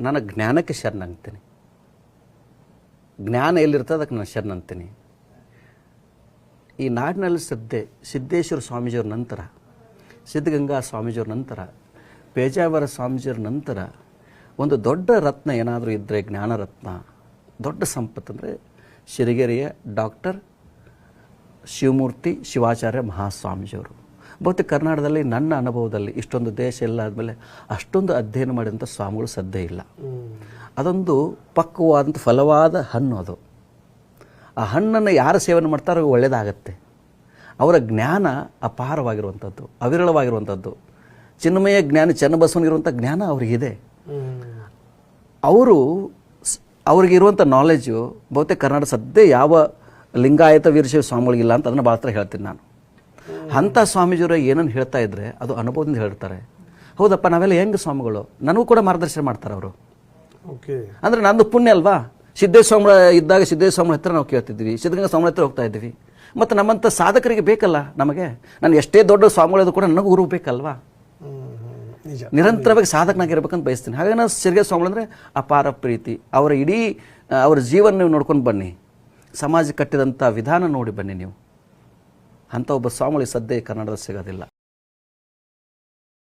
ನಾನು ಜ್ಞಾನಕ್ಕೆ ಶರಣಾಗ್ತೀನಿ ಜ್ಞಾನ ಎಲ್ಲಿರ್ತದೆ ಅದಕ್ಕೆ ನಾನು ಶರಣ ಅಂತೀನಿ ಈ ನಾಡಿನಲ್ಲಿ ಸದ್ದೆ ಸಿದ್ದೇಶ್ವರ ಸ್ವಾಮೀಜಿಯವ್ರ ನಂತರ, ಸಿದ್ಧಗಂಗಾ ಸ್ವಾಮೀಜಿಯವ್ರ ನಂತರ, ಪೇಜಾವರ ಸ್ವಾಮೀಜಿಯವ್ರ ನಂತರ ಒಂದು ದೊಡ್ಡ ರತ್ನ ಏನಾದರೂ ಇದ್ದರೆ ಜ್ಞಾನರತ್ನ ದೊಡ್ಡ ಸಂಪತ್ತು ಅಂದರೆ ಶಿರಗೆರೆಯ ಡಾಕ್ಟರ್ ಶಿವಮೂರ್ತಿ ಶಿವಾಚಾರ್ಯ ಮಹಾಸ್ವಾಮೀಜಿಯವರು. ಬಹುತೇಕ ಕರ್ನಾಟಕದಲ್ಲಿ ನನ್ನ ಅನುಭವದಲ್ಲಿ ಇಷ್ಟೊಂದು ದೇಶ ಎಲ್ಲ ಆದಮೇಲೆ ಅಷ್ಟೊಂದು ಅಧ್ಯಯನ ಮಾಡಿದಂಥ ಸ್ವಾಮಿಗಳು ಸದ್ದೇ ಇಲ್ಲ. ಅದೊಂದು ಪಕ್ವವಾದಂಥ ಫಲವಾದ ಹಣ್ಣು ಅದು. ಆ ಹಣ್ಣನ್ನು ಯಾರು ಸೇವನೆ ಮಾಡ್ತಾರೋ ಒಳ್ಳೆಯದಾಗತ್ತೆ ಅವರ ಜ್ಞಾನ ಅಪಾರವಾಗಿರುವಂಥದ್ದು, ಅವಿರಳವಾಗಿರುವಂಥದ್ದು. ಚಿನ್ಮಯ ಜ್ಞಾನ ಚನ್ನಬಸವನಿಗಿರುವಂಥ ಜ್ಞಾನ ಅವರಿಗಿದೆ. ಅವರು ಅವ್ರಿಗಿರುವಂಥ ನಾಲೆಜು ಬಹುತೇಕ ಕರ್ನಾಟಕ ಸದ್ಯ ಯಾವ ಲಿಂಗಾಯತ ವೀರಶೈವ ಸ್ವಾಮಿಗಳಿಗಿಲ್ಲ ಅಂತ ಅದನ್ನು ಭಾಳ ಹೇಳ್ತೀನಿ ನಾನು. ಅಂಥ ಸ್ವಾಮೀಜಿಯವರು ಏನನ್ನು ಹೇಳ್ತಾ ಇದ್ರೆ ಅದು ಅನುಭವದಿಂದ ಹೇಳ್ತಾರೆ. ಹೌದಪ್ಪ ನಾವೆಲ್ಲ ಹೆಂಗೆ ಸ್ವಾಮಿಗಳು? ನನಗೂ ಕೂಡ ಮಾರ್ಗದರ್ಶನ ಮಾಡ್ತಾರೆ ಅವರು. ಓಕೆ. ಅಂದರೆ ನಂದು ಪುಣ್ಯ ಅಲ್ವಾ? ಸಿದ್ದೇಶ್ವರ ಇದ್ದಾಗ ಸಿದ್ದೇಶ್ವರ ಹತ್ರ ನಾವು ಕೇಳ್ತಿದ್ವಿ ಸಿದ್ಧಗಂಗಾ ಸ್ವಾಮಿ ಹತ್ರ ಹೋಗ್ತಾ ಇದ್ವಿ. ಮತ್ತು ನಮ್ಮಂಥ ಸಾಧಕರಿಗೆ ಬೇಕಲ್ಲ ನಮಗೆ? ನಾನು ಎಷ್ಟೇ ದೊಡ್ಡ ಸ್ವಾಮಿಗಳದು ಕೂಡ ನನಗೂ ಗುರು ಬೇಕಲ್ವಾ? ನಿರಂತರವಾಗಿ ಸಾಧಕನಾಗಿರ್ಬೇಕಂತ ಬಯಸ್ತೀನಿ. ಹಾಗಾಗಿ ನಾನು ಸಿರ್ಗೆ ಸ್ವಾಮಿಗಳು ಅಂದರೆ ಅಪಾರ ಪ್ರೀತಿ. ಅವರ ಇಡೀ ಅವರ ಜೀವನ ನೀವು ನೋಡ್ಕೊಂಡು ಬನ್ನಿ. ಸಮಾಜ ಕಟ್ಟಿದಂಥ ವಿಧಾನ ನೋಡಿ ಬನ್ನಿ ನೀವು. ಅಂಥ ಒಬ್ಬ ಸ್ವಾಮಿಗಳಿಗೆ ಸದ್ಯ ಕನ್ನಡದಲ್ಲಿ ಸಿಗೋದಿಲ್ಲ.